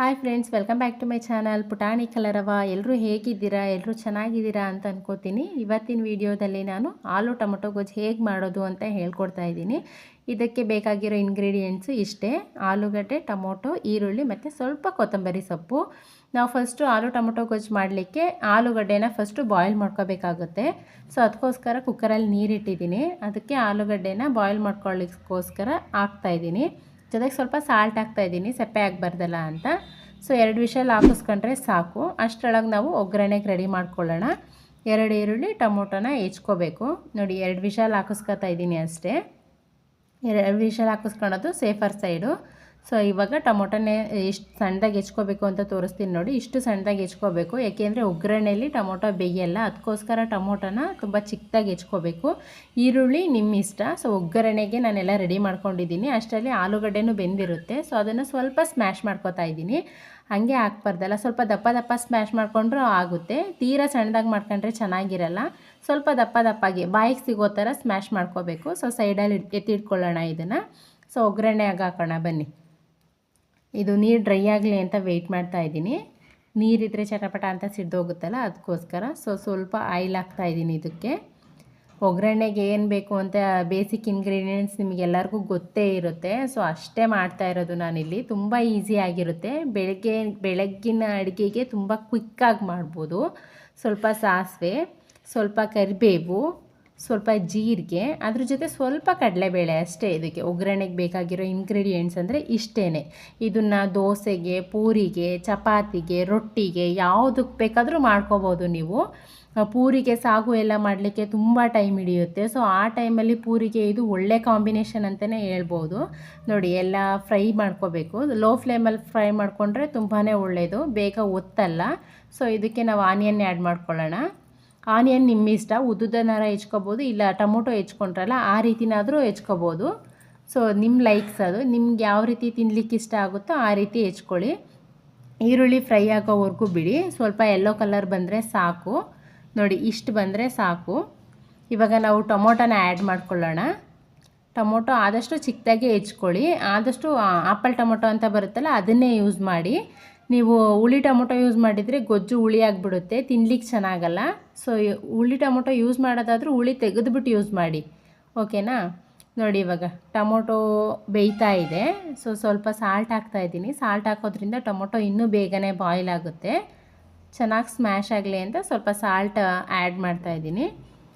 Hi friends welcome back to my channel Putani Kalarava ಎಲ್ಲರೂ ಹೇಗಿದ್ದೀರಾ? ಎಲ್ಲರೂ ಚೆನ್ನಾಗಿದ್ದೀರಾ ಅಂತ ಅನ್ಕೋತೀನಿ. ಇವತ್ತಿನ ವಿಡಿಯೋದಲ್ಲಿ ನಾನು ಆಲೂ ಟೊಮೊಟೊ ಗೊಜ್ಜು ಹೇಗೆ ಮಾಡೋದು ಅಂತ ಹೇಳ್ಕೊಡ್ತಾ ಇದ್ದೀನಿ. ಇದಕ್ಕೆ ಬೇಕಾಗಿರೋ ಇಂಗ್ರೀಡಿಯೆಂಟ್ಸು ಇಷ್ಟೇ. ಆಲೂಗಡ್ಡೆ, ಟೊಮೊಟೊ, ಈರುಳ್ಳಿ ಮತ್ತು ಸ್ವಲ್ಪ ಕೊತ್ತಂಬರಿ ಸೊಪ್ಪು. ನಾವು ಫಸ್ಟು ಆಲೂ ಟೊಮೊಟೊ ಗೊಜ್ಜು ಮಾಡಲಿಕ್ಕೆ ಆಲೂಗಡ್ಡೆನ ಫಸ್ಟು ಬಾಯ್ಲ್ ಮಾಡ್ಕೋಬೇಕಾಗುತ್ತೆ. ಸೊ ಅದಕ್ಕೋಸ್ಕರ ಕುಕ್ಕರಲ್ಲಿ ನೀರಿಟ್ಟಿದ್ದೀನಿ. ಅದಕ್ಕೆ ಆಲೂಗಡ್ಡೆನ ಬಾಯ್ಲ್ ಮಾಡ್ಕೊಳ್ಳಿಕ್ಕೋಸ್ಕರ ಹಾಕ್ತಾಯಿದ್ದೀನಿ ಜೊತೆಗೆ ಸ್ವಲ್ಪ ಸಾಲ್ಟ್ ಹಾಕ್ತಾಯಿದ್ದೀನಿ ಸೆಪ್ಪೆ ಆಗಬಾರ್ದಲ್ಲ ಅಂತ. ಸೊ ಎರಡು ವಿಷಲ್ ಹಾಕಿಸ್ಕೊಂಡ್ರೆ ಸಾಕು. ಅಷ್ಟರೊಳಗೆ ನಾವು ಒಗ್ಗರಣೆಗೆ ರೆಡಿ ಮಾಡ್ಕೊಳ್ಳೋಣ. ಎರಡು ಈರುಳ್ಳಿ, ಟೊಮೊಟೊನ ಹೆಚ್ಕೋಬೇಕು. ನೋಡಿ, ಎರಡು ವಿಷಲ್ ಹಾಕಿಸ್ಕೊತಾ ಇದ್ದೀನಿ ಅಷ್ಟೇ. ಎರಡು ವಿಷಲ್ ಹಾಕಿಸ್ಕೊಳೋದು ಸೇಫರ್ ಸೈಡು ಸೊ ಇವಾಗ ಟೊಮೊಟೊನೇ ಎಷ್ಟು ಸಣ್ಣದಾಗಿ ಹೆಚ್ಕೋಬೇಕು ಅಂತ ತೋರಿಸ್ತೀನಿ ನೋಡಿ. ಇಷ್ಟು ಸಣ್ಣದಾಗಿ ಹೆಚ್ಕೋಬೇಕು. ಯಾಕೆಂದರೆ ಒಗ್ಗರಣೆಯಲ್ಲಿ ಟೊಮೊಟೊ ಬೇಯಲ್ಲ ಅದಕ್ಕೋಸ್ಕರ ಟೊಮೊಟೊನ ತುಂಬ ಚಿಕ್ಕದಾಗಿ ಹೆಚ್ಕೋಬೇಕು. ಈರುಳ್ಳಿ ನಿಮ್ಮ ಇಷ್ಟ. ಸೊ ಒಗ್ಗರಣೆಗೆ ನಾನೆಲ್ಲ ರೆಡಿ ಮಾಡ್ಕೊಂಡಿದ್ದೀನಿ. ಅಷ್ಟರಲ್ಲಿ ಆಲೂಗಡ್ಡೆನೂ ಬೆಂದಿರುತ್ತೆ. ಸೊ ಅದನ್ನು ಸ್ವಲ್ಪ ಸ್ಮ್ಯಾಶ್ ಮಾಡ್ಕೋತಾ ಇದ್ದೀನಿ. ಹಾಗೆ ಹಾಕ್ಬಾರ್ದಲ್ಲ. ಸ್ವಲ್ಪ ದಪ್ಪ ದಪ್ಪ ಸ್ಮ್ಯಾಶ್ ಮಾಡಿಕೊಂಡ್ರೂ ಆಗುತ್ತೆ. ತೀರಾ ಸಣ್ಣದಾಗಿ ಮಾಡ್ಕೊಂಡ್ರೆ ಚೆನ್ನಾಗಿರಲ್ಲ. ಸ್ವಲ್ಪ ದಪ್ಪ ದಪ್ಪಾಗಿ, ಬಾಯಿಗೆ ಸಿಗೋ ಥರ ಸ್ಮ್ಯಾಶ್ ಮಾಡ್ಕೋಬೇಕು. ಸೊ ಸೈಡಲ್ಲಿ ಎತ್ತಿಟ್ಕೊಳ್ಳೋಣ ಇದನ್ನು. ಸೊ ಒಗ್ಗರಣೆಗೆ ಹಾಕೋಣ. ಬನ್ನಿ. ಇದು ನೀರು ಡ್ರೈ ಆಗಲಿ ಅಂತ ವೆಯ್ಟ್ ಮಾಡ್ತಾ ಇದ್ದೀನಿ. ನೀರಿದ್ರೆ ಚಟಪಟ ಅಂತ ಸಿಡ್ದೋಗುತ್ತಲ್ಲ ಅದಕ್ಕೋಸ್ಕರ ಸೊ ಸ್ವಲ್ಪ ಆಯಿಲ್ ಹಾಕ್ತಾ ಇದ್ದೀನಿ ಇದಕ್ಕೆ. ಒಗ್ಗರಣೆಗೆ ಏನು ಬೇಕು ಅಂತ ಬೇಸಿಕ್ ಇಂಗ್ರೀಡಿಯೆಂಟ್ಸ್ ನಿಮಗೆಲ್ಲರಿಗೂ ಗೊತ್ತೇ ಇರುತ್ತೆ. ಸೊ ಅಷ್ಟೇ ಮಾಡ್ತಾ ಇರೋದು ನಾನಿಲ್ಲಿ. ತುಂಬ ಆಗಿರುತ್ತೆ. ಬೆಳಗ್ಗೆ, ಬೆಳಗ್ಗಿನ ಅಡುಗೆಗೆ ತುಂಬ ಕ್ವಿಕ್ಕಾಗಿ ಮಾಡ್ಬೋದು. ಸ್ವಲ್ಪ ಸಾಸಿವೆ, ಸ್ವಲ್ಪ ಕರಿಬೇವು ಸ್ವಲ್ಪ ಜೀರಿಗೆ, ಅದ್ರ ಜೊತೆ ಸ್ವಲ್ಪ ಕಡಲೆಬೇಳೆ ಅಷ್ಟೇ ಇದಕ್ಕೆ. ಒಗ್ಗರಣೆಗೆ ಬೇಕಾಗಿರೋ ಇಂಗ್ರೀಡಿಯೆಂಟ್ಸ್ ಅಂದರೆ ಇಷ್ಟೇ ಇದನ್ನು ದೋಸೆಗೆ, ಪೂರಿಗೆ, ಚಪಾತಿಗೆ, ರೊಟ್ಟಿಗೆ ಯಾವುದಕ್ಕೆ ಬೇಕಾದರೂ ಮಾಡ್ಕೋಬೋದು ನೀವು. ಪೂರಿಗೆ ಸಾಗು ಎಲ್ಲ ಮಾಡಲಿಕ್ಕೆ ತುಂಬ ಟೈಮ್ ಹಿಡಿಯುತ್ತೆ. ಸೊ ಆ ಟೈಮಲ್ಲಿ ಪೂರಿಗೆ ಇದು ಒಳ್ಳೆ ಕಾಂಬಿನೇಷನ್ ಅಂತಲೇ ಹೇಳ್ಬೋದು. ನೋಡಿ, ಎಲ್ಲ ಫ್ರೈ ಮಾಡ್ಕೋಬೇಕು. ಲೋ ಫ್ಲೇಮಲ್ಲಿ ಫ್ರೈ ಮಾಡಿಕೊಂಡ್ರೆ ತುಂಬಾ ಒಳ್ಳೆಯದು ಬೇಗ ಒತ್ತಲ್ಲ. ಸೊ ಇದಕ್ಕೆ ನಾವು ಆನಿಯನ್ ಆ್ಯಡ್ ಮಾಡ್ಕೊಳ್ಳೋಣ. ಆನಿಯನ್ ನಿಮ್ಮ ಇಷ್ಟ ಉದ್ದುದನಾರ ಹೆಚ್ಕೋಬೋದು, ಇಲ್ಲ ಟೊಮೊಟೊ ಹೆಚ್ಕೊಂಡ್ರಲ್ಲ, ಆ ರೀತಿನಾದರೂ ಹೆಚ್ಕೋಬೋದು. ಸೊ ನಿಮ್ಮ ಲೈಕ್ಸ್ ಅದು. ನಿಮ್ಗೆ ಯಾವ ರೀತಿ ತಿನ್ಲಿಕ್ಕೆ ಇಷ್ಟ ಆಗುತ್ತೋ ಆ ರೀತಿ ಹೆಚ್ಕೊಳ್ಳಿ. ಈರುಳ್ಳಿ ಫ್ರೈ ಆಗೋವರೆಗೂ ಬಿಡಿ. ಸ್ವಲ್ಪ ಎಲ್ಲೋ ಕಲರ್ ಬಂದರೆ ಸಾಕು. ನೋಡಿ, ಇಷ್ಟು ಬಂದರೆ ಸಾಕು. ಇವಾಗ ನಾವು ಟೊಮೊಟೊನ ಆ್ಯಡ್ ಮಾಡ್ಕೊಳ್ಳೋಣ. ಟೊಮೊಟೊ ಆದಷ್ಟು ಚಿಕ್ಕದಾಗಿ ಹೆಚ್ಕೊಳ್ಳಿ. ಆದಷ್ಟು ಆಪಲ್ ಟೊಮೊಟೊ ಅಂತ ಬರುತ್ತಲ್ಲ, ಅದನ್ನೇ ಯೂಸ್ ಮಾಡಿ. ನೀವು ಹುಳಿ ಟೊಮೊಟೊ ಯೂಸ್ ಮಾಡಿದರೆ ಗೊಜ್ಜು ಹುಳಿ ಆಗಿಬಿಡುತ್ತೆ ತಿನ್ಲಿಕ್ಕೆ ಚೆನ್ನಾಗಲ್ಲ. ಸೊ ಹುಳಿ ಟೊಮೊಟೊ ಯೂಸ್ ಮಾಡೋದಾದರೂ ಹುಳಿ ತೆಗೆದುಬಿಟ್ಟು ಯೂಸ್ ಮಾಡಿ. ಓಕೆನಾ ನೋಡಿ ಇವಾಗ ಟೊಮೊಟೊ ಬೇಯ್ತಾ ಇದೆ. ಸೊ ಸ್ವಲ್ಪ ಸಾಲ್ಟ್ ಹಾಕ್ತಾ ಇದ್ದೀನಿ. ಸಾಲ್ಟ್ ಹಾಕೋದ್ರಿಂದ ಟೊಮೊಟೊ ಇನ್ನೂ ಬೇಗನೆ ಬಾಯ್ಲ್ ಆಗುತ್ತೆ. ಚೆನ್ನಾಗಿ ಸ್ಮ್ಯಾಶ್ ಆಗಲಿ ಅಂತ ಸ್ವಲ್ಪ ಸಾಲ್ಟ್ ಆ್ಯಡ್ ಮಾಡ್ತಾ ಇದ್ದೀನಿ.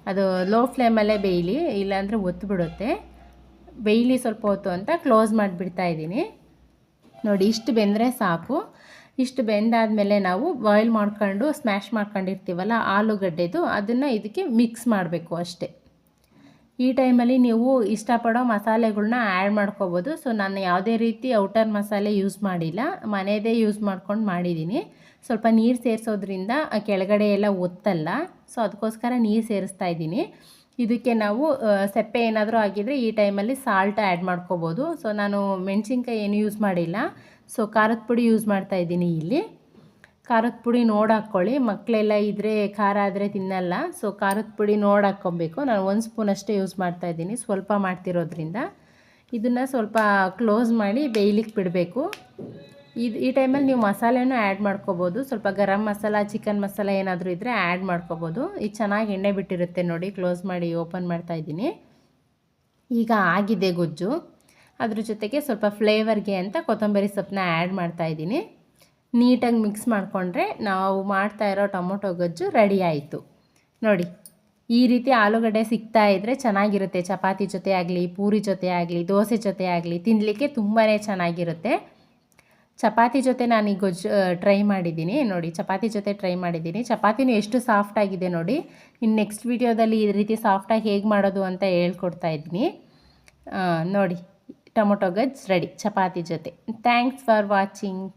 ಅದು ಲೋ ಫ್ಲೇಮಲ್ಲೇ ಬೇಯಲಿ, ಇಲ್ಲಾಂದರೆ ಒತ್ತು ಬಿಡುತ್ತೆ ಬೇಯಲಿ ಸ್ವಲ್ಪ ಹೊತ್ತು ಅಂತ ಕ್ಲೋಸ್ ಮಾಡಿಬಿಡ್ತಾ ಇದ್ದೀನಿ. ನೋಡಿ ಇಷ್ಟು ಬೆಂದರೆ ಸಾಕು. ಇಷ್ಟು ಬೆಂದಾದಮೇಲೆ ನಾವು ಬಾಯ್ಲ್ ಮಾಡ್ಕೊಂಡು ಸ್ಮ್ಯಾಶ್ ಮಾಡ್ಕೊಂಡಿರ್ತೀವಲ್ಲ ಆಲೂಗಡ್ಡೆದು, ಅದನ್ನು ಇದಕ್ಕೆ ಮಿಕ್ಸ್ ಮಾಡಬೇಕು ಅಷ್ಟೇ. ಈ ಟೈಮಲ್ಲಿ ನೀವು ಇಷ್ಟಪಡೋ ಮಸಾಲೆಗಳನ್ನ ಆ್ಯಡ್ ಮಾಡ್ಕೋಬೋದು. ಸೊ ನಾನು ಯಾವುದೇ ರೀತಿ ಔಟರ್ ಮಸಾಲೆ ಯೂಸ್ ಮಾಡಿಲ್ಲ. ಮನೆಯದೇ ಯೂಸ್ ಮಾಡ್ಕೊಂಡು ಮಾಡಿದ್ದೀನಿ ಸ್ವಲ್ಪ ನೀರು ಸೇರಿಸೋದ್ರಿಂದ ಕೆಳಗಡೆ ಎಲ್ಲ ಒತ್ತಲ್ಲ. ಸೊ ಅದಕ್ಕೋಸ್ಕರ ನೀರು ಸೇರಿಸ್ತಾ ಇದ್ದೀನಿ. ಇದಕ್ಕೆ ನಾವು ಸೆಪ್ಪೆ ಏನಾದರೂ ಆಗಿದ್ದರೆ ಈ ಟೈಮಲ್ಲಿ ಸಾಲ್ಟ್ ಆ್ಯಡ್ ಮಾಡ್ಕೋಬೋದು. ಸೊ ನಾನು ಮೆಣಸಿನ್ಕಾಯಿ ಏನು ಯೂಸ್ ಮಾಡಿಲ್ಲ. ಸೊ ಖಾರದ ಪುಡಿ ಯೂಸ್ ಮಾಡ್ತಾ ಇದ್ದೀನಿ ಇಲ್ಲಿ. ಖಾರದ ಪುಡಿ ನೋಡಿ ಹಾಕ್ಕೊಳ್ಳಿ. ಮಕ್ಕಳೆಲ್ಲ ಇದ್ದರೆ ಖಾರ ಆದರೆ ತಿನ್ನಲ್ಲ. ಸೊ ಖಾರದ ಪುಡಿ ನೋಡಿ ಹಾಕ್ಕೊಬೇಕು. ನಾನು ಒಂದು ಸ್ಪೂನ್ ಅಷ್ಟೇ ಯೂಸ್ ಮಾಡ್ತಾ ಇದ್ದೀನಿ ಸ್ವಲ್ಪ ಮಾಡ್ತಿರೋದ್ರಿಂದ. ಇದನ್ನು ಸ್ವಲ್ಪ ಕ್ಲೋಸ್ ಮಾಡಿ ಬೇಯ್ಲಿಕ್ಕೆ ಬಿಡಬೇಕು. ಇದು ಈ ಟೈಮಲ್ಲಿ ನೀವು ಮಸಾಲೆನೂ ಆ್ಯಡ್ ಮಾಡ್ಕೋಬೋದು. ಸ್ವಲ್ಪ ಗರಂ ಮಸಾಲ ಚಿಕನ್ ಮಸಾಲ ಏನಾದರೂ ಇದ್ದರೆ ಆ್ಯಡ್ ಮಾಡ್ಕೋಬೋದು. ಇದು ಚೆನ್ನಾಗಿ ಎಣ್ಣೆ ಬಿಟ್ಟಿರುತ್ತೆ ನೋಡಿ. ಕ್ಲೋಸ್ ಮಾಡಿ ಓಪನ್ ಮಾಡ್ತಾ ಇದ್ದೀನಿ. ಈಗ ಆಗಿದೆ ಗೊಜ್ಜು. ಅದ್ರ ಜೊತೆಗೆ ಸ್ವಲ್ಪ ಫ್ಲೇವರ್ಗೆ ಅಂತ ಕೊತ್ತಂಬರಿ ಸೊಪ್ಪನ್ನ ಆ್ಯಡ್ ಮಾಡ್ತಾ ಇದ್ದೀನಿ. ನೀಟಾಗಿ ಮಿಕ್ಸ್ ಮಾಡಿಕೊಂಡ್ರೆ ನಾವು ಮಾಡ್ತಾ ಇರೋ ಟೊಮೊಟೊ ಗೊಜ್ಜು ರೆಡಿ ಆಯಿತು. ನೋಡಿ, ಈ ರೀತಿ ಆಲೂಗಡ್ಡೆ ಸಿಗ್ತಾ ಇದ್ದರೆ ಚೆನ್ನಾಗಿರುತ್ತೆ. ಚಪಾತಿ ಜೊತೆ ಆಗಲಿ, ಪೂರಿ ಜೊತೆ ಆಗಲಿ, ದೋಸೆ ಜೊತೆ ಆಗಲಿ ತಿನ್ನಲಿಕ್ಕೆ ತುಂಬಾ ಚೆನ್ನಾಗಿರುತ್ತೆ. ಚಪಾತಿ ಜೊತೆ ನಾನು ಈ ಗೊಜ್ಜು ಟ್ರೈ ಮಾಡಿದ್ದೀನಿ. ನೋಡಿ, ಚಪಾತಿ ಜೊತೆ ಟ್ರೈ ಮಾಡಿದ್ದೀನಿ. ಚಪಾತಿನೂ ಎಷ್ಟು ಸಾಫ್ಟ್ ಆಗಿದೆ ನೋಡಿ. ಇನ್ನು ನೆಕ್ಸ್ಟ್ ವೀಡಿಯೋದಲ್ಲಿ ಈ ರೀತಿ ಸಾಫ್ಟಾಗಿ ಹೇಗೆ ಮಾಡೋದು ಅಂತ ಹೇಳ್ಕೊಡ್ತಾ ಇದ್ದೀನಿ. ನೋಡಿ. ಟೊಮೊಟೊ ಗಜ್ ರೆಡಿ ಚಪಾತಿ ಜೊತೆ. Thanks for watching